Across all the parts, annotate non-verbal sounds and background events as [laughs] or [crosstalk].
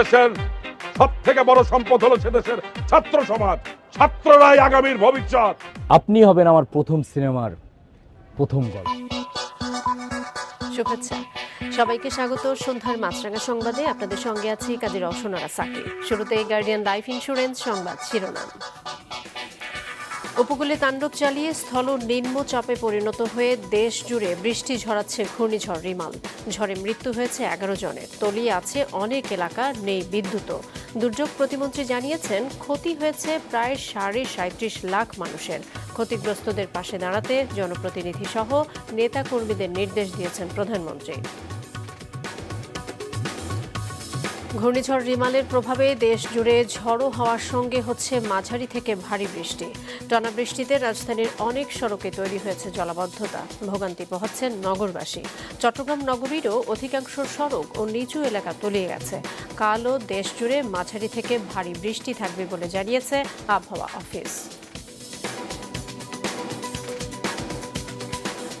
দেশের সব থেকে বড় সম্পদ হলো সে দেশের ছাত্র সমাজ ছাত্ররাই আগামীর ভবিষ্যৎ। আপনি হবেন আমার প্রথম সিনেমার প্রথম গল্প। শুভেচ্ছা। সবাইকে স্বাগত সন্ধ্যার মাছরাঙা সংবাদে। আপনাদের সঙ্গে আছি কাজী রওশনারা সাকি শুরুতে গার্ডিয়ান লাইফ ইন্স্যুরেন্স সংবাদ শিরোনাম। উপকূলে তাণ্ডব চালিয়ে স্থল নিম্নচাপে পরিণত হয়ে দেশ জুড়ে বৃষ্টি ঝরাচ্ছে ঘূর্ণিঝড় রিমাল। ঝড়ে মৃত্যু হয়েছে এগারো জনের। তলিয়ে আছে অনেক এলাকা, নেই বিদ্যুৎ দুর্যোগ প্রতিমন্ত্রী জানিয়েছেন, ক্ষতি হয়েছে প্রায় সাড়ে সাঁত্রিশ লাখ মানুষের। ক্ষতিগ্রস্তদের পাশে দাঁড়াতে জনপ্রতিনিধি সহ নেতাকর্মীদের নির্দেশ দিয়েছেন প্রধানমন্ত্রী। ঘূর্ণিঝড় রিমালের প্রভাবে দেশ জুড়ে ঝড়ো হওয়ার সঙ্গে হচ্ছে মাঝারি থেকে ভারী বৃষ্টি। টানা বৃষ্টিতে রাজধানীর অনেক সড়কে তৈরি হয়েছে জলাবদ্ধতা। ভোগান্তি পোহাচ্ছেন নগরবাসী। চট্টগ্রাম নগরীরও অধিকাংশ সড়ক ও নিচু এলাকা তলিয়ে গেছে। কালও দেশ জুড়ে মাঝারি থেকে ভারী বৃষ্টি থাকবে বলে জানিয়েছে আবহাওয়া অফিস।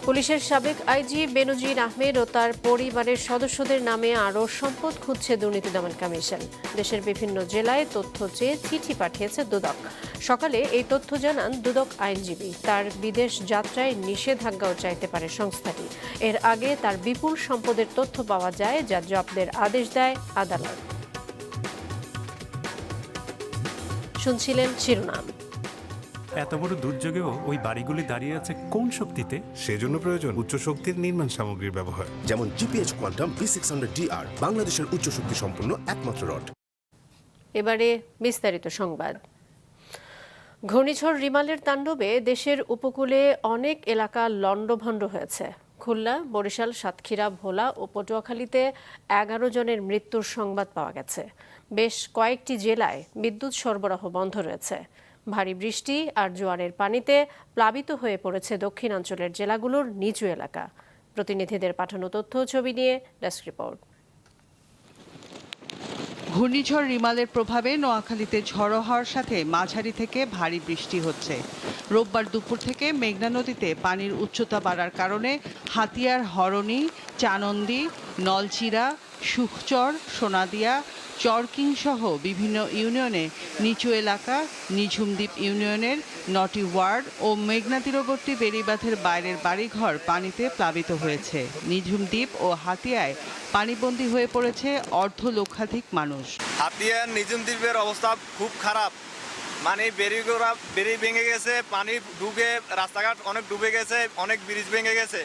পুলিশের সাবেক আইজি বেনজির আহমেদ ও তার পরিবারের সদস্যদের নামে আরও সম্পদ খুঁজছে দুর্নীতি দমন কমিশন। দেশের বিভিন্ন জেলায় তথ্য চেয়ে চিঠি পাঠিয়েছে দুদক। সকালে এই তথ্য জানান দুদক আইনজীবী। তার বিদেশ যাত্রায় নিষেধাজ্ঞাও চাইতে পারে সংস্থাটি। এর আগে তার বিপুল সম্পদের তথ্য পাওয়া যায়, যা জব্দের আদেশ দেয় আদালত। শুনছিলেন শিরোনাম। এত বড় দুর্যোগেও ওই বাড়িগুলি দাঁড়িয়ে আছে কোন শক্তিতে? সেজন্য প্রয়োজন উচ্চ শক্তির নির্মাণ সামগ্রীর ব্যবহার। যেমন GPH quantum B six hundred DR বাংলাদেশের উচ্চ শক্তি সম্পন্ন একমাত্র রড। এবারে বিস্তারিত সংবাদ। ঘূর্ণিঝড় রিমালের তাণ্ডবে দেশের উপকূলে অনেক এলাকা লণ্ডভণ্ড হয়েছে। খুলনা বরিশাল সাতক্ষীরা ভোলা ও পটুয়াখালীতে এগারো জনের মৃত্যুর সংবাদ পাওয়া গেছে। বেশ কয়েকটি জেলায় বিদ্যুৎ সরবরাহ বন্ধ রয়েছে। ভারী বৃষ্টি আর জোয়ারের পানিতে প্লাবিত হয়ে পড়েছে দক্ষিণাঞ্চলের জেলাগুলোর নিচু এলাকা। প্রতিনিধিদের পাঠানো তথ্য, ছবি নিয়ে ডেস্ক রিপোর্ট। ঘূর্ণিঝড় রিমালের প্রভাবে নোয়াখালীতে ঝড়ো হওয়ার সাথে মাঝারি থেকে ভারী বৃষ্টি হচ্ছে। রোববার দুপুর থেকে মেঘনা নদীতে পানির উচ্চতা বাড়ার কারণে হাতিয়ার, হরণি, চানন্দি, নলচিরা, সুখচর, সোনাদিয়া চরকিং সহ বিভিন্ন ইউনিয়নে নিচু এলাকা, নিঝুমদ্বীপ ইউনিয়নের নটি ওয়ার্ড ও মেঘনা তীরবর্তী বেড়িবাঁধের বাইরের বাড়িঘর পানিতে প্লাবিত হয়েছে। নিঝুমদ্বীপ ও হাতিয়ায় পানিবন্দী হয়ে পড়েছে অর্ধ লক্ষাধিক মানুষ। হাতিয়ার, নিঝুমদ্বীপের অবস্থা খুব খারাপ। মানে বেরি গোড়া বেরি ভেঙে গেছে পানি ডুবে রাস্তাঘাট অনেক ডুবে গেছে অনেক ব্রিজ ভেঙে গেছে।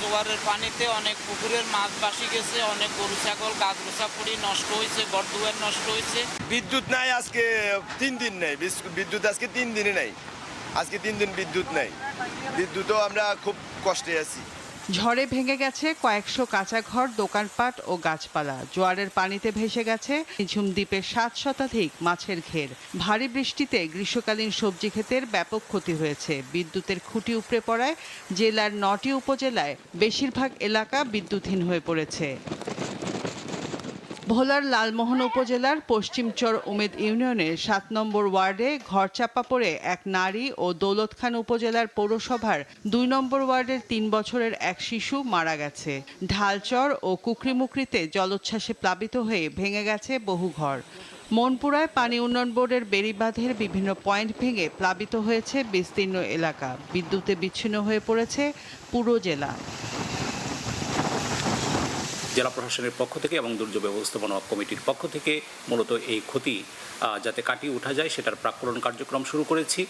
জোয়ারের পানিতে অনেক পুকুরের মাছ বাসি গেছে অনেক গরু ছাগল গাছ গোছা পড়ি নষ্ট হয়েছে গড়দুয়ার নষ্ট হয়েছে। বিদ্যুৎ নাই আজকে তিন দিন নেই। বিদ্যুৎ আজকে তিন দিনে নেই। আজকে তিন দিন বিদ্যুৎ নেই। বিদ্যুৎও আমরা খুব কষ্টে আছি। ঝড়ে ভেঙে গেছে কয়েকশো কাঁচা ঘর, দোকানপাট ও গাছপালা। জোয়ারের পানিতে ভেসে গেছে ঝুম দ্বীপের সাত শতাধিক মাছের ঘের। ভারী বৃষ্টিতে গ্রীষ্মকালীন সবজি ক্ষেতের ব্যাপক ক্ষতি হয়েছে। বিদ্যুতের খুঁটি উপড়ে পড়ায় জেলার নটি উপজেলায় বেশিরভাগ এলাকা বিদ্যুৎহীন হয়ে পড়েছে। ভোলার লালমোহন উপজেলার পশ্চিমচর উমেদ ইউনিয়নের সাত নম্বর ওয়ার্ডে ঘর চাপা পড়ে এক নারী ও দৌলতখান উপজেলার পৌরসভার দুই নম্বর ওয়ার্ডের তিন বছরের এক শিশু মারা গেছে। ঢালচর ও কুকরিমুকরিতে জলোচ্ছ্বাসে প্লাবিত হয়ে ভেঙে গেছে বহু ঘর। মনপুরায় পানি উন্নয়ন বোর্ডের বেড়িবাঁধের বিভিন্ন পয়েন্ট ভেঙে প্লাবিত হয়েছে বিস্তীর্ণ এলাকা। বিদ্যুতে বিচ্ছিন্ন হয়ে পড়েছে পুরো জেলা। জেলা প্রশাসনের পক্ষ থেকে এবং দুর্যোগ ব্যবস্থাপনা কমিটির পক্ষ থেকে মূলত এই ক্ষতি যাতে কাটিয়ে ওঠা যায় সেটার প্রাক্কলন কার্যক্রম শুরু করেছি।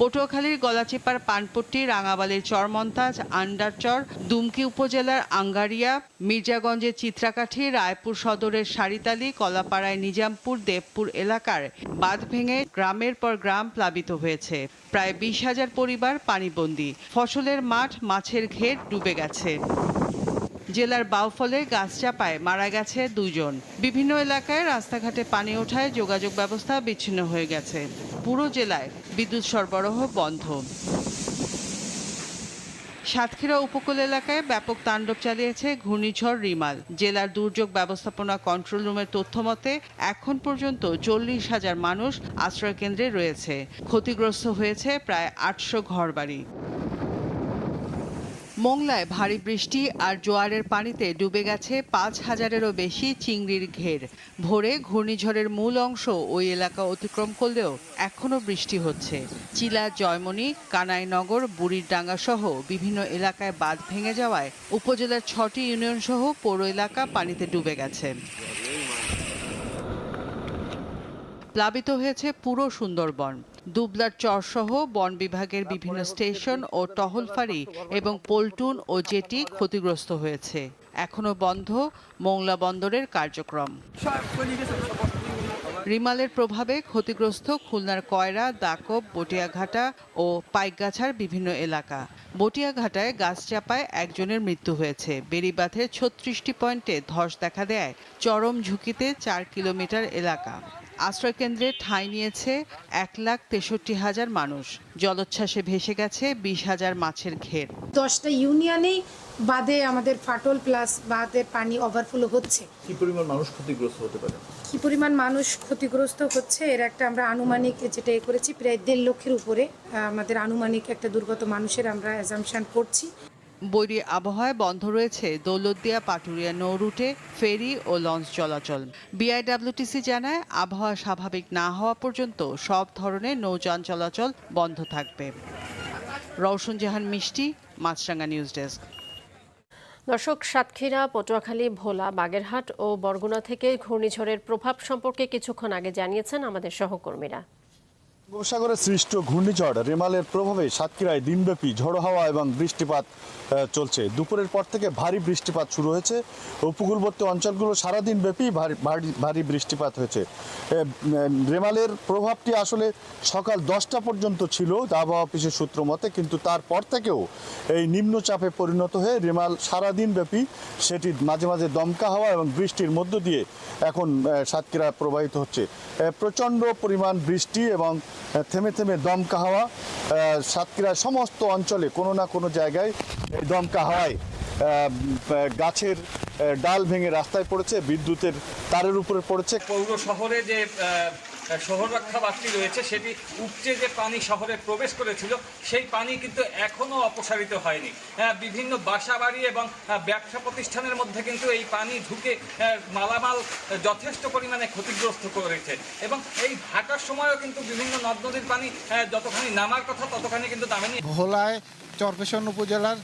পটুয়াখালীর গলাচিপার পানপট্টি, রাঙাবালির চরমন্তাজ, আন্ডারচর, দুমকি উপজেলার আঙ্গারিয়া, মির্জাগঞ্জের চিত্রাকাঠি, রায়পুর সদরের সারিতালি, কলাপাড়ায় নিজামপুর, দেবপুর এলাকার বাঁধ ভেঙে গ্রামের পর গ্রাম প্লাবিত হয়েছে। প্রায় বিশ হাজার পরিবার পানিবন্দী। ফসলের মাঠ, মাছের ঘের ডুবে গেছে। জেলার বাউফলে গাছ চাপায় মারা গেছে দুজন বিভিন্ন এলাকায় রাস্তাঘাটে পানি ওঠায় যোগাযোগ ব্যবস্থা বিচ্ছিন্ন হয়ে গেছে। পুরো জেলায় বিদ্যুৎ সরবরাহ বন্ধ। সাতক্ষীরা উপকূল এলাকায় ব্যাপক তাণ্ডব চালিয়েছে ঘূর্ণিঝড় রিমাল। জেলার দুর্যোগ ব্যবস্থাপনা কন্ট্রোল রুমের তথ্য মতে, এখন পর্যন্ত চল্লিশ হাজার মানুষ আশ্রয়কেন্দ্রে রয়েছে। ক্ষতিগ্রস্ত হয়েছে প্রায় আটশো ঘরবাড়ি। মোংলায় ভারী বৃষ্টি আর জোয়ারের পানিতে ডুবে গেছে পাঁচ হাজারেরও বেশি চিংড়ির ঘের। ভোরে ঘূর্ণিঝড়ের মূল অংশ ওই এলাকা অতিক্রম করলেও এখনও বৃষ্টি হচ্ছে। চিলা জয়মণি কানাইনগর বুড়িরডাঙ্গা সহ বিভিন্ন এলাকায় বাঁধ ভেঙে যাওয়ায় উপজেলার ছটি ইউনিয়ন সহ পৌর এলাকা পানিতে ডুবে গেছে। প্লাবিত হয়েছে পুরো সুন্দরবন। দুবলার চরসহ বন বিভাগের বিভিন্ন স্টেশন ও টহল ফাঁড়ি এবং পল্টুন ও জেটি ক্ষতিগ্রস্ত হয়েছে। এখনও বন্ধ মোংলা বন্দরের কার্যক্রম। রিমালের প্রভাবে ক্ষতিগ্রস্ত খুলনার কয়রা দাকব বটিয়াঘাটা ও পাইকগাছার বিভিন্ন এলাকা। বটিয়াঘাটায় গাছ চাপায় একজনের মৃত্যু হয়েছে। বেড়িবাঁধের ছত্রিশটি পয়েন্টে ধস দেখা দেয়। চরম ঝুঁকিতে চার কিলোমিটার এলাকা। আশ্রয়কেন্দ্রে ঠাঁই নিয়েছে এক লাখ তেষট্টি হাজার মানুষ। জলোচ্ছ্বাসে ভেসে গেছে বিশ হাজার মাছের ঘের। দশটা ইউনিয়নেই বাদে আমাদের ফাটল প্লাস বাদে পানি ওভারফ্লো হচ্ছে। কি পরিমাণ মানুষ ক্ষতিগ্রস্ত হতে পারে? কি পরিমাণ মানুষ ক্ষতিগ্রস্ত হচ্ছে এর একটা আমরা আনুমানিক যেটা এ করেছি প্রায় দেড় লক্ষের উপরে আমাদের আনুমানিক একটা দুর্গত মানুষের আমরা অ্যাজামশন করছি। বৈরী আবহাওয়ায় বন্ধ রয়েছে দৌলতদিয়া, পাটুরিয়া নৌ রুটে ফেরি ও লঞ্চ চলাচল। বিআইডব্লিউটিসি জানায়, আবহাওয়া স্বাভাবিক না হওয়া পর্যন্ত সব ধরনের নৌযান চলাচল বন্ধ থাকবে। রওশন জাহান, মিষ্টি মাছরাঙ্গা নিউজ ডেস্ক। দর্শক, সাতক্ষীরা, পটুয়াখালী, ভোলা, বাগেরহাট ও বরগুনা থেকে ঘূর্ণিঝড়ের প্রভাব সম্পর্কে কিছুক্ষণ আগে জানিয়েছেন আমাদের সহকর্মীরা। বঙ্গোপসাগরে সৃষ্ট ঘূর্ণিঝড় রেমালের প্রভাবে সাতক্ষীরায় দিনব্যাপী ঝোড়ো হাওয়া এবং বৃষ্টিপাত চলছে। দুপুরের পর থেকে ভারী বৃষ্টিপাত শুরু হয়েছে। উপকূলবর্তী অঞ্চলগুলো সারাদিন ব্যাপী ভারী, ভারী- বৃষ্টিপাত হয়েছে। রেমালের প্রভাবটি আসলে সকাল দশটা পর্যন্ত ছিল আবহাওয়া অফিসের সূত্র মতে, কিন্তু তারপর থেকেও এই নিম্নচাপে পরিণত হয়ে রেমাল সারাদিন ব্যাপী সেটি মাঝে মাঝে দমকা হাওয়া এবং বৃষ্টির মধ্য দিয়ে এখন সাতক্ষীরা প্রবাহিত হচ্ছে। প্রচণ্ড পরিমাণ বৃষ্টি এবং থেমে থেমে দমকা হাওয়া সাতক্ষীরার সমস্ত অঞ্চলে কোনো না কোনো জায়গায় এই দমকা হাওয়ায় গাছের ডাল ভেঙে রাস্তায় পড়েছে, বিদ্যুতের তারের উপরে পড়েছে। পৌর শহরে যে শহর রক্ষা বাঁধটি রয়েছে। সেটি উপচে যে পানি শহরে প্রবেশ করেছিল, সেই পানি কিন্তু এখনও অপসারিত হয়নি। বিভিন্ন বাসা বাড়ি এবং ব্যবসা প্রতিষ্ঠানের মধ্যে কিন্তু এই পানি ঢুকে মালামাল যথেষ্ট পরিমাণে ক্ষতিগ্রস্ত করেছে। এবং এই ভাটার সময়ও কিন্তু বিভিন্ন নদ নদীর পানি যতখানি নামার কথা ততখানি কিন্তু নামেনি ভোলায় চরপেশন উপজেলার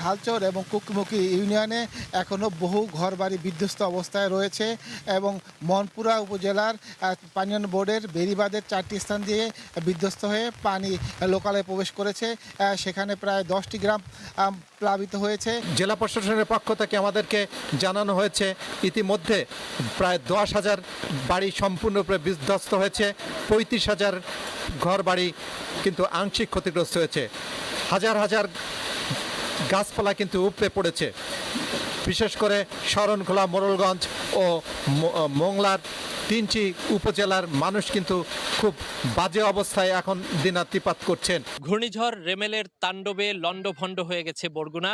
ঢালচর এবং কুকমুখী ইউনিয়নে এখনও বহু ঘরবাড়ি বিধ্বস্ত অবস্থায় রয়েছে এবং মনপুরা উপজেলার আহ, পানীয় বোর্ডের বেরিবাদের চারটি স্থান দিয়ে বিধ্বস্ত হয়ে পানি লোকালয়ে প্রবেশ করেছে। সেখানে প্রায় দশটি গ্রাম প্লাবিত হয়েছে। জেলা প্রশাসনের পক্ষ থেকে আমাদেরকে জানানো হয়েছে ইতিমধ্যে প্রায় দশ হাজার বাড়ি সম্পূর্ণরূপে বিধ্বস্ত হয়েছে পঁয়ত্রিশ হাজার ঘর বাড়ি কিন্তু আংশিক ক্ষতিগ্রস্ত হয়েছে। হাজার হাজার গাছপালা কিন্তু উপড়ে পড়েছে। বিশেষ করে শরণখোলা মোরলগঞ্জ ও মোংলার তিনটি উপজেলার মানুষ কিন্তু খুব বাজে অবস্থায় এখন দিনাতিপাত করছেন। ঘূর্ণিঝড় রেমেলের তাণ্ডবে লণ্ডভণ্ড হয়ে গেছে বরগুনা।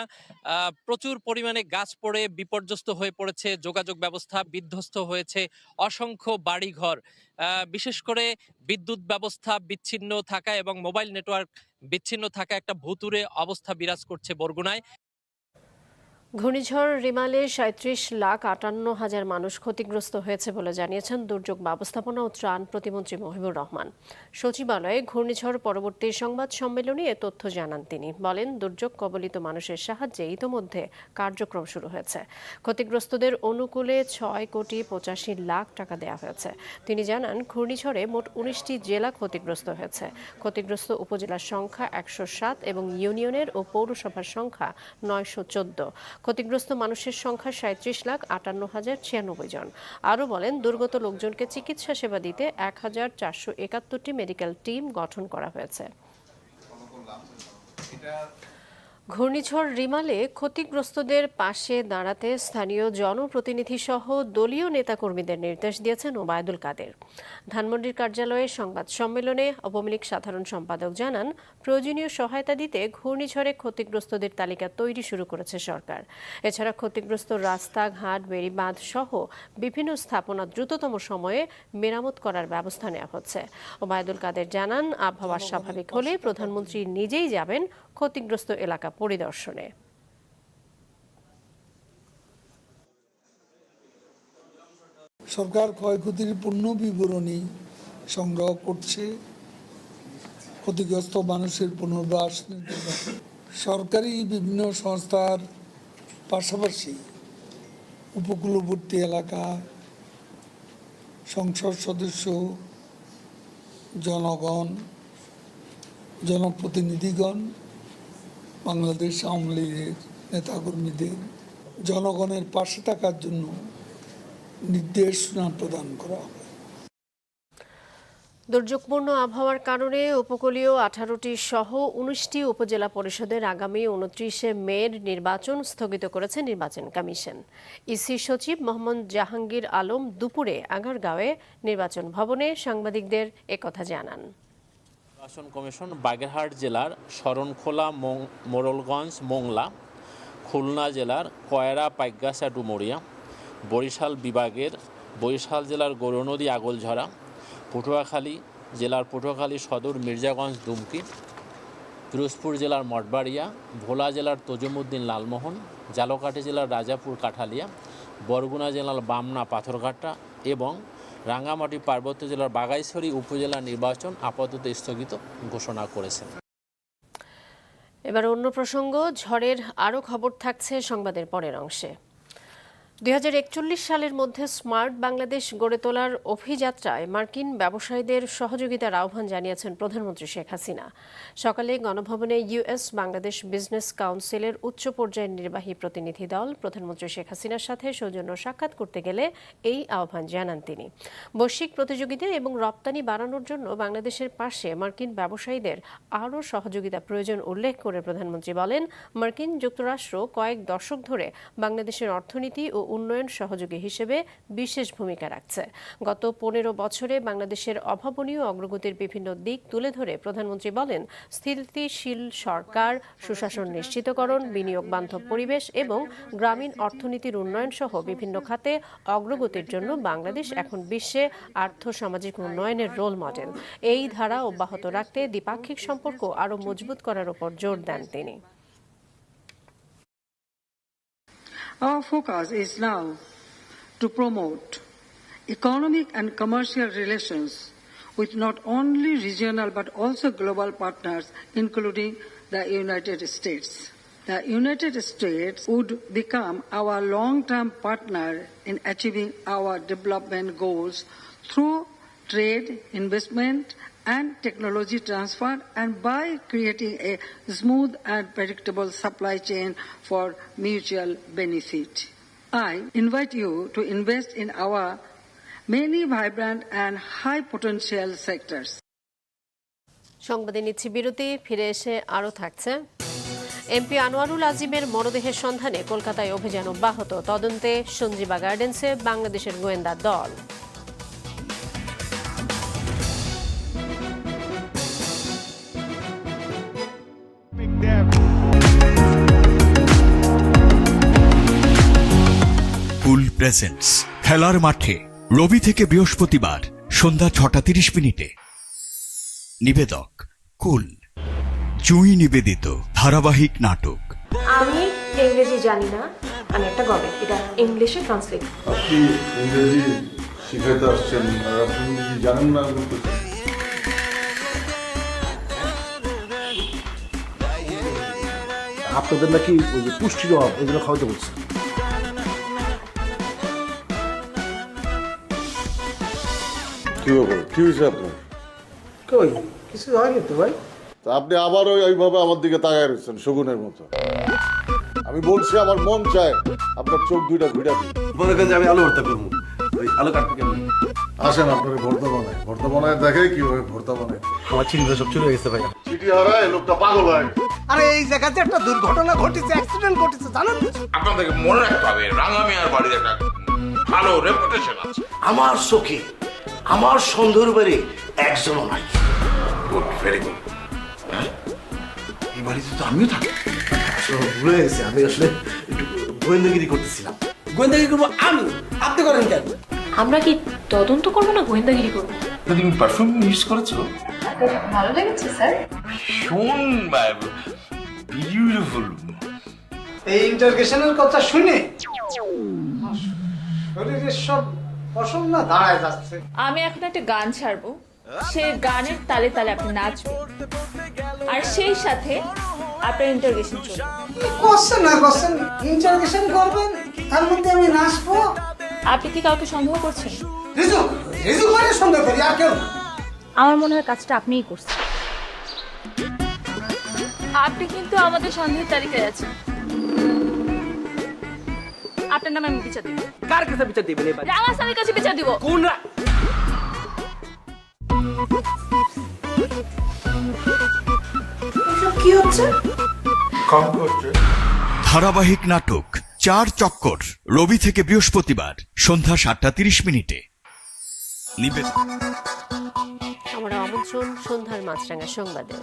প্রচুর পরিমাণে গাছ পড়ে বিপর্যস্ত হয়ে পড়েছে, যোগাযোগ ব্যবস্থা বিধ্বস্ত হয়েছে অসংখ্য বাড়িঘর। বিশেষ করে বিদ্যুৎ ব্যবস্থা বিচ্ছিন্ন থাকা এবং মোবাইল নেটওয়ার্ক বিচ্ছিন্ন থাকা একটা ভুতুরে অবস্থা বিরাজ করছে বরগুনায়। ঘূর্ণিঝড় রিমালে সাঁত্রিশ লাখ আটান্ন হাজার মানুষ ক্ষতিগ্রস্ত হয়েছে বলে জানিয়েছেন দুর্যোগ ব্যবস্থাপনা ও ত্রাণ প্রতিমন্ত্রী মহিবুর রহমান। সচিবালয়ে ঘূর্ণিঝড় পরবর্তী সংবাদ সম্মেলনে এ তথ্য জানান তিনি। বলেন, দুর্যোগ কবলিত মানুষের সাহায্যে ইতোমধ্যে কার্যক্রম শুরু হয়েছে। ক্ষতিগ্রস্তদের অনুকূলে ছয় কোটি পঁচাশি লাখ টাকা দেওয়া হয়েছে। তিনি জানান, ঘূর্ণিঝড়ে মোট উনিশটি জেলা ক্ষতিগ্রস্ত হয়েছে। ক্ষতিগ্রস্ত উপজেলার সংখ্যা একশো সাত এবং ইউনিয়নের ও পৌরসভার সংখ্যা নয়শো চোদ্দ। ক্ষতিগ্রস্ত মানুষের সংখ্যা সাঁত্রিশ লাখ আটান্ন হাজার ছিয়ানব্বই জন। আরও বলেন, দুর্গত লোকজনকে চিকিৎসা সেবা দিতে এক হাজার চারশো একাত্তরটি মেডিকেল টিম গঠন করা হয়েছে। ঘূর্ণিঝড় রিমালে ক্ষতিগ্রস্তদের পাশে দাঁড়াতে স্থানীয় জনপ্রতিনিধি সহ দলীয় নেতাকর্মীদের নির্দেশ দিয়েছেন ওবায়দুল কাদের। ধানমন্ডির কার্যালয়ে সংবাদ সম্মেলনে আওয়ামী লীগ সাধারণ সম্পাদক জানান, প্রয়োজনীয় সহায়তা দিতে ঘূর্ণিঝড়ে ক্ষতিগ্রস্তদের তালিকা তৈরি শুরু করেছে সরকার। এছাড়া ক্ষতিগ্রস্ত রাস্তা ঘাট বেড়িবাঁধ সহ বিভিন্ন স্থাপনা দ্রুততম সময়ে মেরামত করার ব্যবস্থা নেওয়া হচ্ছে। ওবায়দুল কাদের জানান, আবহাওয়া স্বাভাবিক হলে প্রধানমন্ত্রী নিজেই যাবেন ক্ষতিগ্রস্ত এলাকা পরিদর্শনে। সরকার ক্ষয়ক্ষতির পূর্ণ বিবরণী সংগ্রহ করছে। ক্ষতিগ্রস্ত মানুষের পুনর্বাস সরকারি বিভিন্ন সংস্থার পাশাপাশি উপকূলবর্তী এলাকা, সংসদ সদস্য, জনগণ, জনপ্রতিনিধিগণ বাংলাদেশ আওয়ামী লীগের নেতাকর্মীদের জনগণের পাশে থাকার জন্য নির্দেশনা প্রদান করা হবে। দুর্যোগপূর্ণ আবহাওয়ার কারণে উপকূলীয় আঠারোটি সহ উনিশটি উপজেলা পরিষদের আগামী উনত্রিশে মের নির্বাচন স্থগিত করেছে নির্বাচন কমিশন। ইসি সচিব মোহাম্মদ জাহাঙ্গীর আলম দুপুরে আগারগাঁওয়ে নির্বাচন ভবনে সাংবাদিকদের একথা জানান। নির্বাচন কমিশন বাগেরহাট জেলার শরণখোলা মং- মোড়লগঞ্জ মোংলা, খুলনা জেলার কয়রা পাইগাসা ডুমুরিয়া, বরিশাল বিভাগের বরিশাল জেলার গৌরনদী, আগলঝরা, পটুয়াখালী জেলার পটুয়াখালী সদর, মির্জাগঞ্জ দুমকি পিরোজপুর জেলার মঠবাড়িয়া, ভোলা জেলার তজুমুদ্দিন লালমোহন, জালকাঠি জেলার রাজাপুর কাঠালিয়া, বরগুনা জেলার বামনা পাথরঘাটা এবং রাঙ্গামাটি পার্বত্য জেলার বাগাইছড়ি উপজেলা নির্বাচন আপাতত স্থগিত ঘোষণা করেছেন। এবার অন্য প্রসঙ্গ, ঝড়ের আরও খবর থাকছে সংবাদের পরের অংশে। দুই হাজার একচল্লিশ সালের মধ্যে স্মার্ট বাংলাদেশ গড়ে তোলার অভিযাত্রায় মার্কিন ব্যবসায়ীদের সহযোগিতার আহ্বান জানিয়েছেন প্রধানমন্ত্রী শেখ হাসিনা। সকালে গণভবনে ইউএস বাংলাদেশ বিজনেস কাউন্সিলের উচ্চ পর্যায়ের নির্বাহী প্রতিনিধি দল প্রধানমন্ত্রী শেখ হাসিনার সাথে সৌজন্য সাক্ষাৎ করতে গেলে এই আহ্বান জানান তিনি। বৈশ্বিক প্রতিযোগিতা এবং রপ্তানি বাড়ানোর জন্য বাংলাদেশের পাশে মার্কিন ব্যবসায়ীদের আরও সহযোগিতা প্রয়োজন উল্লেখ করে প্রধানমন্ত্রী বলেন, মার্কিন যুক্তরাষ্ট্র কয়েক দশক ধরে বাংলাদেশের অর্থনীতি ও উন্নয়ন সহযোগী হিসেবে বিশেষ ভূমিকা রাখছে। গত পনেরো বছরে বাংলাদেশের অভাবনীয় অগ্রগতির বিভিন্ন দিক তুলে ধরে প্রধানমন্ত্রী বলেন, স্থিতিশীল সরকার, সুশাসন নিশ্চিতকরণ, বিনিয়োগ বান্ধব পরিবেশ এবং গ্রামীণ অর্থনীতির উন্নয়ন সহ বিভিন্ন খাতে অগ্রগতির জন্য বাংলাদেশ এখন বিশ্বে আর্থ সামাজিক উন্নয়নের রোল মডেল। এই ধারা অব্যাহত রাখতে দ্বিপাক্ষিক সম্পর্ক আরও মজবুত করার উপর জোর দেন তিনি। Our focus is now to promote economic and commercial relations with not only regional but also global partners, including the United States. The United States would become our long-term partner in achieving our development goals through trade, investment, and technology transfer and by creating a smooth and predictable supply chain for mutual benefit. I invite you to invest in our many vibrant and high potential sectors. MP Anwarul আজিমের মরদেহের সন্ধানে কলকাতায় অভিযান অব্যাহত তদন্তে সঞ্জীবা গার্ডেন্সে বাংলাদেশের গোয়েন্দা দল presents খেলার মাঠে রবি থেকে বৃহস্পতিবার সন্ধ্যা ছটা তিরিশ মিনিটে। নিবেদক কুল। চুই নিবেদিত ধারাবাহিক নাটক। আমি ইংরেজি জানি না আমি একটা গবেট এটা ইংলিশে ট্রান্সলেট আপনি ইংরেজি শিখাইতে আসছেন আর আপনি জানেন না আপনাদের নাকি পুষ্টির অভাব এগুলো খাওয়াতে বলছে কি ব্যাপার কি হয়েছে আপনার? কই? কিছু হয়নি তো ভাই। তা আপনি আবারও ওইভাবে আমার দিকে তাকায় রয়েছেন শগুনের মতো। আমি বলছি আমার মন চায় আপনার চোখ দুইটা ঘুরা মনে করেন যে আমি আলু ভর্তা করব। ওই আলু কাটতে কেমন আসেন আপনার ভর্তা বানায় ভর্তা বানায় দেখে কীভাবে ভর্তা বানায়। আমার চিন্তা সব চলে গেছে ভাই চিঠি হারায় লোকটা পাগল হয়। আরে এই জায়গাতে একটা দুর্ঘটনা ঘটেছে অ্যাক্সিডেন্ট ঘটেছে জানেন আপনাদেরকে মনে রাখতে হবে রাঙামিয়ার বাড়ির একটা ভালো রেপুটেশন আছে। আমার চোখে আমার সন্দেহের বাড়ি একজনও নাই। গুড ভেরি গুড এই বাড়িতে তো আমিও থাকি। আসলে ভুলে গেছি আমি আসলে একটু গোয়েন্দাগিরি করতেছিলাম। গোয়েন্দাগিরি করব আমি? আপনি করেন কেন? আমরা কি তদন্ত করব না গোয়েন্দাগিরি করব? তুমি পারফিউম ইউজ করেছ? ভালো লেগেছে স্যার। ভীষণ বিউটিফুল এই ইন্টারগেশনের কথা শুনে শরীরের সব ফসল না দাঁড়ায় যাচ্ছে। আমি এখন একটা গান ছাড়বো। সেই গানের তালে তালে আপনি নাচবেন। আর সেই সাথে আপনার ইন্টারগেশন চলবে। করছেন না করছেন ইন্টারগেশন করবেন তার মধ্যে আমি নাচবো। আপনি কি কাউকে সন্দেহ করছেন? রিজু রিজু মানে সন্দেহ করি আর কেউ আমার মনে হয় কাজটা আপনিই করছেন। আপনি কিন্তু আমাদের সন্দেহের তালিকায় আছেন। আপনার নামে আমি বিচার দিব। কার কাছে বিচার দিবেন এবার? রাঙা স্বামীর কাছে বিচার দিব। কোন রা- কি হচ্ছে? ধারাবাহিক নাটক চার চক্কর রবি থেকে বৃহস্পতিবার সন্ধ্যা সাতটা তিরিশ মিনিটে। নিবেদন। আমরা আমন্ত্রণ সন্ধ্যার মাছরাঙা সংবাদে।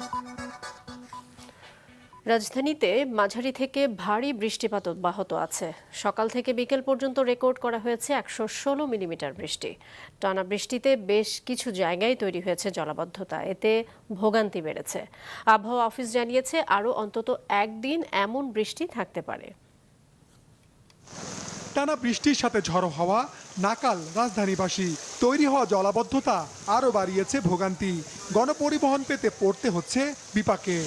রাজধানীতে মাঝারি থেকে ভারী বৃষ্টিপাত অব্যাহত আছে। সকাল থেকে বিকেল পর্যন্ত রেকর্ড করা হয়েছে একশো ষোলো মিলিমিটার বৃষ্টি। টানা বৃষ্টিতে বেশ কিছু জায়গায় তৈরি হয়েছে জলাবদ্ধতা। এতে ভোগান্তি বেড়েছে। আবহাওয়া অফিস জানিয়েছে, আরও অন্তত একদিন এমন বৃষ্টি থাকতে পারে। টানা বৃষ্টির সাথে ঝড়ো হওয়া, নাকাল রাজধানীবাসী। তৈরি হওয়া জলাবদ্ধতা আরও বাড়িয়েছে ভোগান্তি। গণপরিবহন পেতে পড়তে হচ্ছে বিপাকে।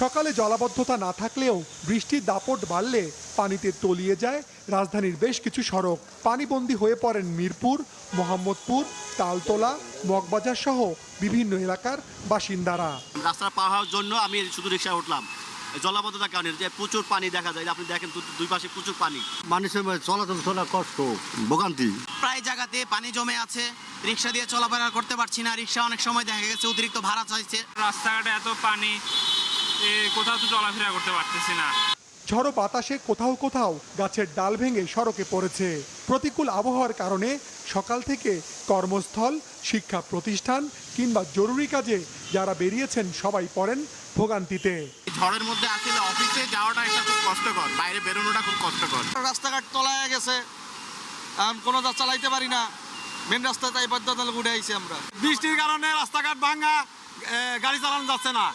সকালে জলাবদ্ধতা না থাকলেও বৃষ্টির দাপট বাড়লে পানিতে তলিয়ে যায় রাজধানীর বেশ কিছু সড়ক। পানিবন্দী হয়ে পড়েন মিরপুর মোহাম্মদপুর তালতলা মগবাজার সহ বিভিন্ন এলাকার বাসিন্দারা। রাস্তা পার হওয়ার জন্য আমি শুধু রিক্সায় উঠলাম। জলাবদ্ধতার কারণে যে প্রচুর পানি দেখা যায়। আপনি দেখেন দুই পাশে প্রচুর পানি। মানুষের চলাচল চলা কষ্ট ভোগান্তি। প্রায় জায়গাতে পানি জমে আছে। রিক্সা দিয়ে চলাফেরা করতে পারছি না। রিক্সা অনেক সময় দেখা গেছে অতিরিক্ত ভাড়া চাইছে। রাস্তাঘাটে এত পানি কোথাও তো চলাফেরা করতে পারতেছি না। ঝড়ো বাতাসে কোথাও কোথাও গাছের ডাল ভেঙে সড়কে পড়েছে। প্রতিকূল আবহাওয়ার কারণে সকাল থেকে কর্মস্থল শিক্ষা প্রতিষ্ঠান কিংবা জরুরি কাজে যারা বেরিয়েছেন সবাই পড়েন ভোগান্তিতে। ঝড়ের মধ্যে আসলে অফিসে যাওয়াটা একটা খুব কষ্টকর বাইরে বেরোনোটা খুব কষ্টকর। রাস্তাঘাট তলায় গেছে কোনো যা চালাইতে পারি না। মেন রাস্তায় তাই বাধ্যতাল উঠে আইছি আমরা। বৃষ্টির কারণে রাস্তাঘাট ভাঙা গাড়ি চালানো যাচ্ছে না।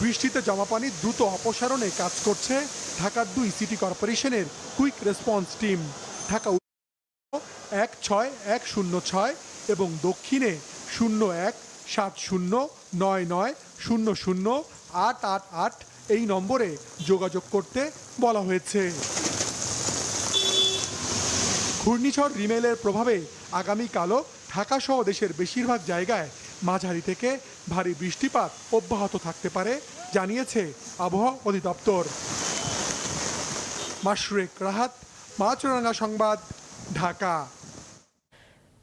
বৃষ্টিতে জমা পানি দ্রুত অপসারণে কাজ করছে ঢাকার দুই সিটি কর্পোরেশনের কুইক রেসপন্স টিম। ঢাকা এক ছয় এক শূন্য ছয় এবং দক্ষিণে শূন্য এক সাত শূন্য নয় নয় শূন্য শূন্য আট আট আট এই নম্বরে যোগাযোগ করতে বলা হয়েছে। ঘূর্ণিঝড় রিমেলের প্রভাবে আগামীকালও ঢাকাসহ দেশের বেশিরভাগ জায়গায় মাঝারি থেকে ভারী বৃষ্টিপাত অব্যাহত থাকতে পারে, জানিয়েছে আবহাওয়া অধিদপ্তর। মাশরেক রাহাত মাছরাঙ্গা সংবাদ, ঢাকা।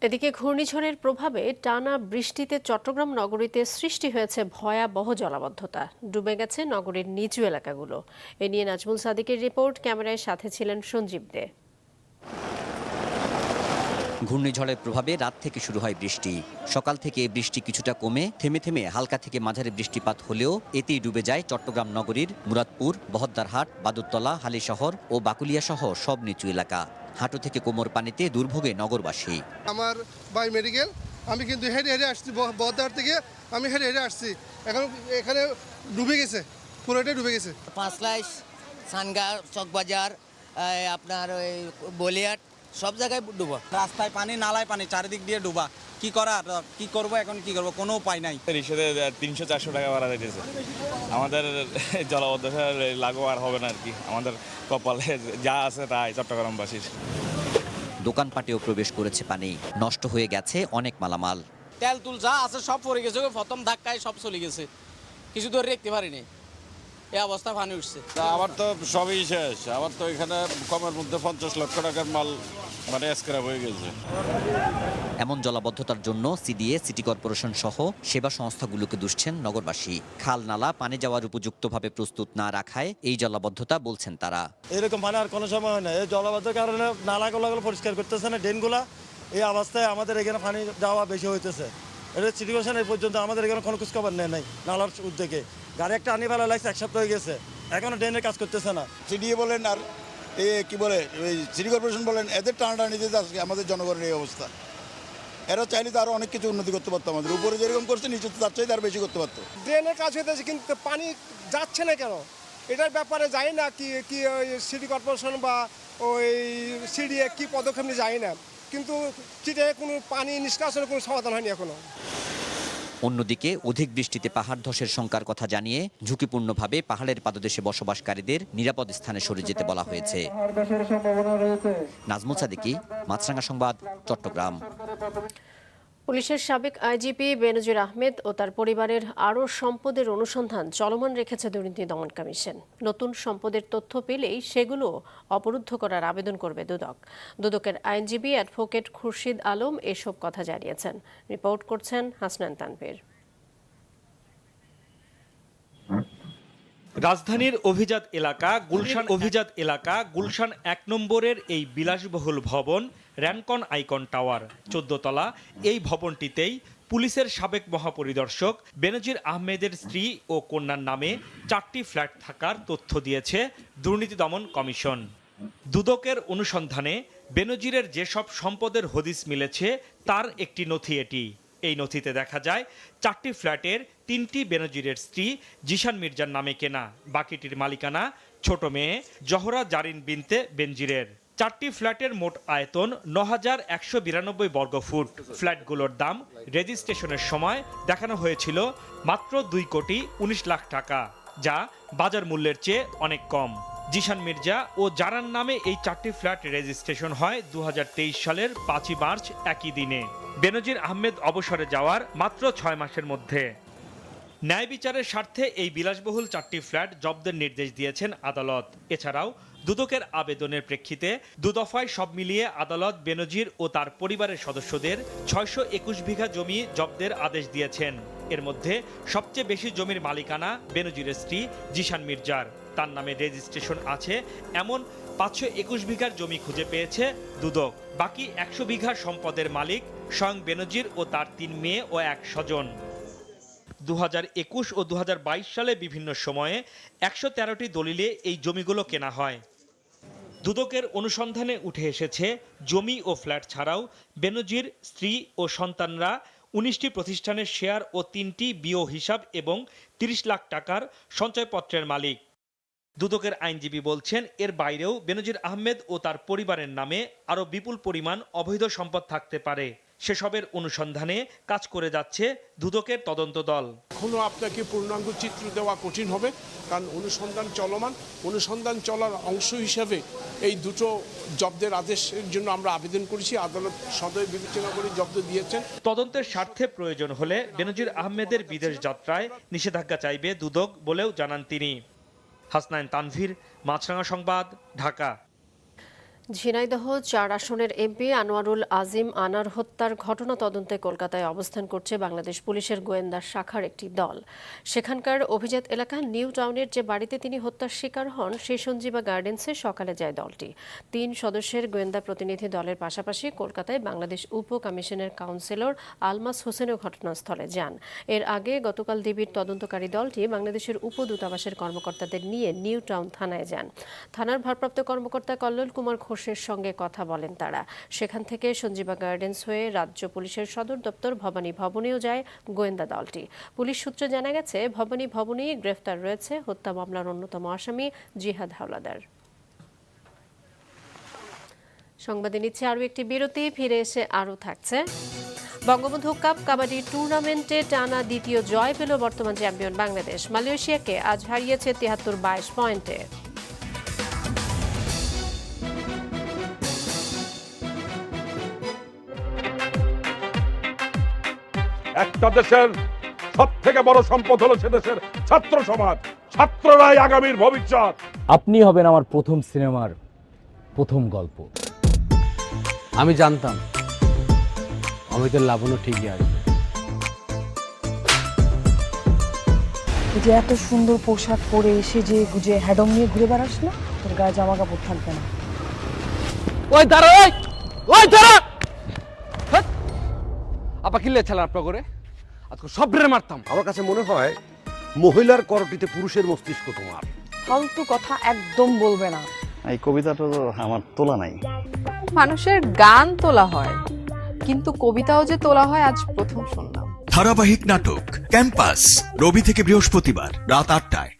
এদিকে ঘূর্ণিঝড়ের প্রভাবে টানা বৃষ্টিতে চট্টগ্রাম নগরীতে সৃষ্টি হয়েছে ভয়াবহ জলাবদ্ধতা। ডুবে গেছে নগরীর নিচু এলাকাগুলো। এ নিয়ে নাজমুল সাদিকের রিপোর্ট, ক্যামেরায় সাথে ছিলেন সঞ্জীব দে। ঘূর্ণিঝড়ের প্রভাবে রাত থেকে শুরু হয় বৃষ্টি। সকাল থেকে বৃষ্টি কিছুটা কমে থেমে থেমে হালকা থেকে মাঝারি বৃষ্টিপাত হলেও এতেই ডুবে যায় চট্টগ্রাম নগরীর মুরাদপুর বহদ্দারহাট বাদুরতলা হালিশহর ও বাকুলিয়া সহ সব নিচু এলাকা। হাঁটু থেকে কোমর পানিতে দুর্ভোগে নগরবাসী। আমার বাই মেডিকেল আমি কিন্তু হেঁটে হেঁটে আসছি বহদ্দার থেকে আমি হেঁটে হেঁটে আসছি। এখন এখানে ডুবে গেছে পুরোটাই ডুবে গেছে। পাঁচলাইশ সানগা চকবাজার আপনার ওই বলিয়াট সব জায়গায় ডুবো। রাস্তায় পানি নালায় পানি চারিদিক দিয়ে ডুবা। কি করার? কি করব এখন কি করব? কোনো উপায় নাই। রিক্সাতে তিনশো চারশো টাকা ভাড়া দিতেছে। আমাদের [laughs] জলাবদ্ধতা লাগু আর হবে না আর কি। আমাদের কপালে যা আছে তাই চট্টগ্রামবাসীর। দোকানপাটেও প্রবেশ করেছে পানি। নষ্ট হয়ে গেছে অনেক মালামাল। তেল তুল যা আছে সব পড়ে গেছে। প্রথম ধাক্কায় সব চলে গেছে। কিছু ধরে রাখতে পারিনি। এই অবস্থা পানি উঠছে। আমার তো সবই শেষ। আমার তো এখানে কমের মধ্যে পঞ্চাশ লক্ষ টাকার মাল মানে স্ক্র্যাপ হয়ে গেছে। এমন জলাবদ্ধতার জন্য সিডিএ সিটি কর্পোরেশন সহ সেবা সংস্থাগুলোকে দুষছেন নগরবাসী। খাল নালা পানি যাওয়ার উপযুক্তভাবে প্রস্তুত না রাখায় এই জলাবদ্ধতা বলছেন তারা। এরকম মানে আর কোনো সময় হয় না। এই জলবাধ্যের কারণে নালাগুলো পরিষ্কার করতেছে না ড্রেনগুলা। এই অবস্থায় আমাদের এখানে পানি যাওয়া বেশি হইতেছে। এটা সিচুয়েশন এই পর্যন্ত আমাদের এখানে কোনো খোঁজখবর নেয় নাই নালার উদ্যোগে। গাড়ি একটা আনি ফেলা লাগছে এক সপ্তাহ হয়ে গেছে। এখনও ড্রেনের কাজ করতেছে না। সিডিএ বলেন আর এ কি বলে ওই সিটি কর্পোরেশন বলেন এদের টানাটানিতে আজকে আমাদের জনগণের এই অবস্থা। এরা চাইলে তো আরও অনেক কিছু উন্নতি করতে পারতো আমাদের। উপরে যেরকম করছে নিচে তো তার চাইতে আরও বেশি করতে পারতো। ড্রেনের কাজ হইতেছে কিন্তু পানি যাচ্ছে না কেন? এটার ব্যাপারে জানি না কি কি সিটি কর্পোরেশন বা ওই সিডিএ কি পদক্ষেপ নিয়ে যায় না? কিন্তু চিটে কোনো পানি নিষ্কাশনের কোনো সমাধান হয়নি এখনও। অন্যদিকে অধিক বৃষ্টিতে পাহাড় ধসের শঙ্কার কথা জানিয়ে ঝুঁকিপূর্ণভাবে পাহাড়ের পাদদেশে বসবাসকারীদের নিরাপদ স্থানে সরে যেতে বলা হয়েছে। নাজমুল সাদিকি মাছরাঙ্গা সংবাদ চট্টগ্রাম। পুলিশের সাবেক আইজিপি বেনজির আহমেদ ও তার পরিবারের আরও সম্পদের অনুসন্ধান চলমান রেখেছে দুর্নীতি দমন কমিশন। নতুন সম্পদের তথ্য পেলেই সেগুলো অবরুদ্ধ করার আবেদন করবে দুদক। দুদকের আইনজীবী অ্যাডভোকেট খুরশিদ আলম এসব কথা জানিয়েছেন। রিপোর্ট করছেন হাসনান তানভীর। রাজধানীর অভিজাত এলাকা, গুলশান অভিজাত এলাকা, গুলশান এক নম্বরের এই বিলাসবহুল ভবন, র্যানকন আইকন টাওয়ার, চোদ্দ তলা। এই ভবনটিতেই পুলিশের সাবেক মহাপরিদর্শক বেনজির আহমেদের স্ত্রী ও কন্যার নামে চারটি ফ্ল্যাট থাকার তথ্য দিয়েছে দুর্নীতি দমন কমিশন। দুদকের অনুসন্ধানে বেনজিরের যেসব সম্পদের হদিস মিলেছে, তার একটি নথি এটি। এই নথিতে দেখা যায়, চারটি ফ্ল্যাটের তিনটি বেনজিরের স্ত্রী জিশান মির্জার নামে কেনা। বাকিটির মালিকানা ছোট মেয়ে জহরা জারিন বিনতে বেনজিরের। চারটি ফ্ল্যাটের মোট আয়তন ন হাজার একশো বিরানব্বই বর্গফুট ফ্ল্যাটগুলোর দাম রেজিস্ট্রেশনের সময় দেখানো হয়েছিল মাত্র দুই কোটি উনিশ লাখ টাকা, যা বাজার মূল্যের চেয়ে অনেক কম। জিশান মির্জা ও জারান নামে এই চারটি ফ্ল্যাট রেজিস্ট্রেশন হয় দু হাজার তেইশ সালের পাঁচই মার্চ একই দিনে। বেনজির আহমেদ অবসরে যাওয়ার মাত্র ছয় মাসের মধ্যে। ন্যায় বিচারের স্বার্থে এই বিলাসবহুল চারটি ফ্ল্যাট জব্দের নির্দেশ দিয়েছেন আদালত। এছাড়াও দুদকের আবেদনের প্রেক্ষিতে দুদফায় সব মিলিয়ে আদালত বেনজির ও তার পরিবারের সদস্যদের ছয়শো একুশ বিঘা জমি জব্দের আদেশ দিয়েছেন। এর মধ্যে সবচেয়ে বেশি জমির মালিকানা বেনজিরের স্ত্রী জিশান মির্জার। তার নামে রেজিস্ট্রেশন আছে এমন পাঁচশো একুশ বিঘার জমি খুঁজে পেয়েছে দুদক। বাকি একশো বিঘা সম্পদের মালিক স্বয়ং বেনজির ও তার তিন মেয়ে ও এক স্বজন। দু হাজার একুশ ও দু হাজার বাইশ সালে বিভিন্ন সময়ে একশো তেরোটি দলিলে এই জমিগুলো কেনা হয়। দুদকের অনুসন্ধানে উঠে এসেছে, জমি ও ফ্ল্যাট ছাড়াও বেনজির, স্ত্রী ও সন্তানরা উনিশটি প্রতিষ্ঠানের শেয়ার ও তিনটি বিও হিসাব এবং তিরিশ লাখ টাকার সঞ্চয়পত্রের মালিক। দুদকের আইনজীবী বলছেন, এর বাইরেও বেনজির আহমেদ ও তার পরিবারের নামে আরও বিপুল পরিমাণ অবৈধ সম্পদ থাকতে পারে। সেসবের অনুসন্ধানে কাজ করে যাচ্ছে দুদকের তদন্ত দল। এখনও আপনাকে পূর্ণাঙ্গ চিত্র দেওয়া কঠিন হবে কারণ অনুসন্ধান চলমান। অনুসন্ধান চলার অংশ হিসাবে এই দুটো জব্দের আদেশের জন্য আমরা আবেদন করেছি। আদালত সদয় বিবেচনা করে জব্দ দিয়েছেন। তদন্তের স্বার্থে প্রয়োজন হলে বেনজির আহমেদের বিদেশ যাত্রায় নিষেধাজ্ঞা চাইবে দুদক বলেও জানান তিনি। হাসনাইন তানভীর মাছরাঙা সংবাদ ঢাকা। ঝিনাইদহ, চার আসনের এমপি আনোয়ারুল আজিম আনার হত্যার ঘটনা তদন্তে কলকাতায় অবস্থান করছে বাংলাদেশ পুলিশের গোয়েন্দা শাখার একটি দল। সেখানকার অভিজাত এলাকা নিউ টাউনের যে বাড়িতে তিনি হত্যার শিকার হন, সেই সঞ্জীবা গার্ডেন্সে সকালে যায় দলটি। তিন সদস্যের গোয়েন্দা প্রতিনিধি দলের পাশাপাশি কলকাতায় বাংলাদেশ উপ কমিশনের কাউন্সিলর আলমাস হোসেনও ঘটনাস্থলে যান। এর আগে গতকাল ডিবির তদন্তকারী দলটি বাংলাদেশের উপ দূতাবাসের কর্মকর্তাদের নিয়ে নিউ টাউন থানায় যান। থানার ভারপ্রাপ্ত কর্মকর্তা কল্লোল কুমার ঘোষের সঙ্গে কথা বলেন তারা। সেখান থেকে সঞ্জীবা গার্ডেন্স হয়ে রাজ্য পুলিশের সদর দপ্তর ভবানী ভবনেও যায় গোয়েন্দা দলটি। পুলিশ সূত্রে জানা গেছে, ভবানী ভবনেই গ্রেফতার রয়েছে হত্যা মামলার অন্যতম আসামি জিহাদ হাওলাদার। সংবাদে নিচ্ছে আরও একটি বিরতি, ফিরে এসে আরও থাকছে। বঙ্গবন্ধু কাপ কাবাডি টুর্নামেন্টে টানা দ্বিতীয় জয় পেল বর্তমান চ্যাম্পিয়ন বাংলাদেশ। মালয়েশিয়াকে আজ হারিয়েছে তিয়াত্তর বাইশ পয়েন্টে। একটা দেশের সব থেকে বড় সম্পদ হলো সে দেশের ছাত্র সমাজ ছাত্ররাই আগামীর ভবিষ্যৎ। আপনি হবেন আমার প্রথম সিনেমার প্রথম গল্প। আমি জানতাম অমিতের লাবণ্য ঠিকই আসবে। এই যে এত সুন্দর পোশাক পরে এসে যে গুজে হ্যাডম নিয়ে ঘুরে বেড়াস না তোর গায়ে জামা কাপড় থাকবে না। ওই দাঁড়া ওই! ওই দাঁড়া! আপা কিনলে ছিলেন আপনার করে আজকে সব ব্রেনে মারতাম। আমার কাছে মনে হয় মহিলার করটিতে পুরুষের মস্তিষ্ক তোমার। ফালতু কথা একদম বলবে না। এই কবিতাটা তো আমার তোলা নাই। মানুষের গান তোলা হয় কিন্তু কবিতাও যে তোলা হয় আজ প্রথম শুনলাম। ধারাবাহিক নাটক ক্যাম্পাস রবি থেকে বৃহস্পতিবার রাত আটটায়।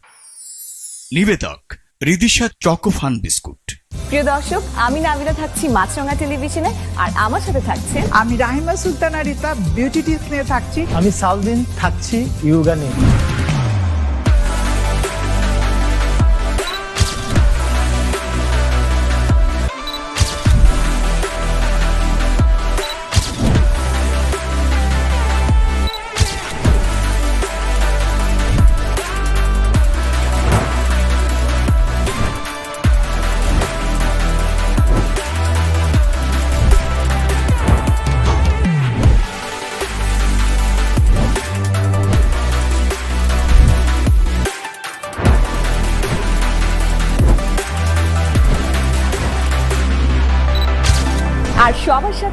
নিবেদক রিদিশা চকো ফান বিস্কুট। প্রিয় দর্শক আমি নামিরা থাকছি মাছরাঙা টেলিভিশনে আর আমার সাথে থাকছে আমি রাহিমা সুলতানা রিতা বিউটি টিপস নিয়ে থাকছি। আমি সাউদিন থাকছি ইয়োগা নিয়ে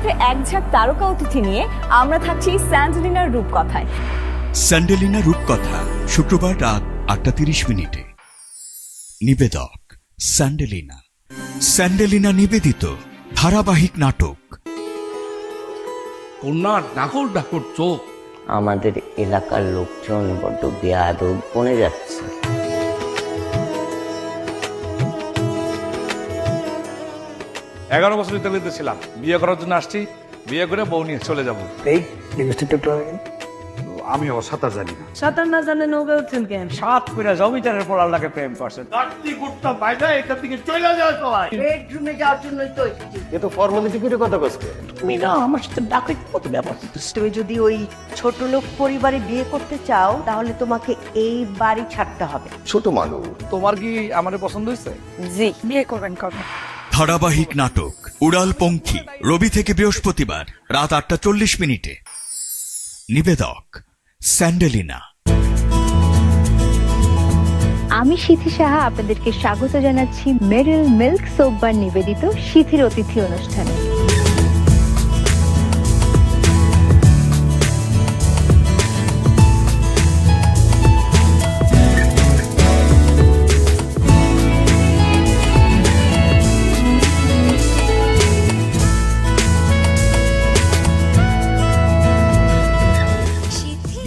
সাথে এক ঝাঁক তারকা অতিথি নিয়ে আমরা থাকছি স্যান্ডেলিনার রূপকথায়। স্যান্ডেলিনা রূপকথা শুক্রবার রাত আটটা তিরিশ মিনিটে। নিবেদক স্যান্ডেলিনা। স্যান্ডেলিনা নিবেদিত ধারাবাহিক নাটক। কন্যার ডাকর ডাকর চোখ। আমাদের এলাকার লোকজন বড্ড বেয়াদব বনে যাচ্ছে। এগারো বছর ইতালিতে ছিলাম। বিয়ে করার জন্য আসছি বিয়ে করে বউ নিয়ে চলে যাব। এই লিপস্টিকটা একটু আমি ও সাঁতার জানি না। সাঁতার না জানে নৌকা উঠছেন কেন? সাত করে জমিটারের পর আল্লাহকে প্রেম বাইরে এখান থেকে চলে যাওয়া সবাই। বেডরুমে যাওয়ার জন্যই তো এ তো ফর্মালিটি করে কথা তুমি না আমার সাথে ডাকাই কত ব্যাপার তুমি যদি ওই ছোট লোক পরিবারে বিয়ে করতে চাও তাহলে তোমাকে এই বাড়ি ছাড়তে হবে। ছোট মানুষ। তোমার কি আমার পছন্দ হয়েছে জি। বিয়ে করবেন কবে? ধারাবাহিক নাটক উড়াল পঙ্খী রবি থেকে বৃহস্পতিবার, রাত আটটা চল্লিশ মিনিটে। নিবেদক, স্যান্ডেলিনা। আমি সিথি সাহা, আপনাদেরকে স্বাগত জানাচ্ছি মেরিল মিল্ক সোপ বার নিবেদিত সিথির অতিথি অনুষ্ঠানে।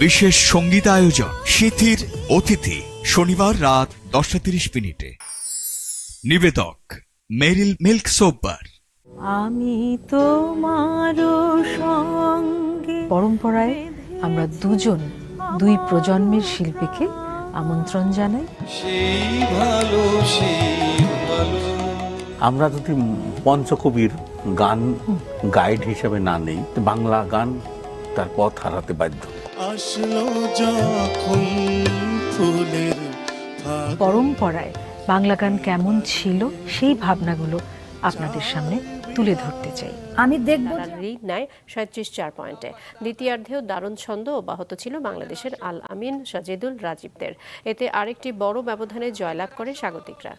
বিশেষ সংগীত আয়োজন সিথির অতিথি শনিবার রাত দশটা তিরিশ মিনিটে। নিবেদক মেরিল মিল্ক সোপবার। আমি তোমার সঙ্গে পরম্পরায় আমরা দুজন দুই প্রজন্মের শিল্পীকে আমন্ত্রণ জানাই। আমরা যদি পঞ্চকবির গান গাইড হিসেবে না নেই বাংলা গান তার পথ হারাতে বাধ্য। পরম্পরায় বাংলা গান কেমন ছিল সেই ভাবনাগুলো আপনাদের সামনে তুলে ধরতে চাই। আমি দেখব লিড নেয় সাঁত্রিশ চার পয়েন্টে দ্বিতীয়ার্ধেও দারুণ ছন্দ অব্যাহত ছিল বাংলাদেশের আল আমিন সাজেদুল রাজীবদের। এতে আরেকটি বড় ব্যবধানে জয়লাভ করে স্বাগতিকরা।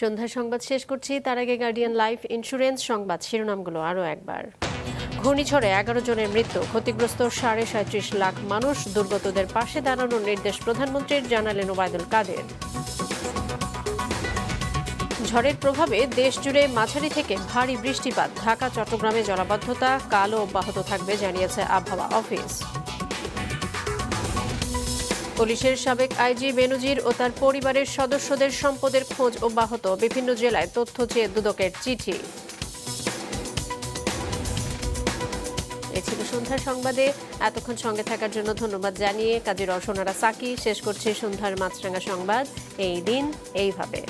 সন্ধ্যা সংবাদ শেষ করছি। তার আগে গার্ডিয়ান লাইফ ইন্স্যুরেন্স সংবাদ শিরোনামগুলো আরও একবার। ঘূর্ণিঝড়ে এগারো জনের মৃত্যু। ক্ষতিগ্রস্ত সাড়ে সাঁত্রিশ লাখ মানুষ দুর্গতদের পাশে দাঁড়ানোর নির্দেশ প্রধানমন্ত্রীর জানালেন ওবায়দুল কাদের। ঝড়ের প্রভাবে দেশ জুড়ে মাঝারি থেকে ভারী বৃষ্টিপাত। ঢাকা, চট্টগ্রামে জলাবদ্ধতা কালও অব্যাহত থাকবে জানিয়েছে আবহাওয়া অফিস। পুলিশের সাবেক আইজি বেনজির ও তার পরিবারের সদস্যদের সম্পদের খোঁজ অব্যাহত। বিভিন্ন জেলায় তথ্য চেয়ে দুদকের চিঠি। এ ছিল সন্ধ্যার সংবাদে। এতক্ষণ সঙ্গে থাকার জন্য ধন্যবাদ জানিয়ে কাজী রসনারা সাকি শেষ করছে সন্ধ্যার মাছরাঙ্গা সংবাদ। এই দিন এইভাবে।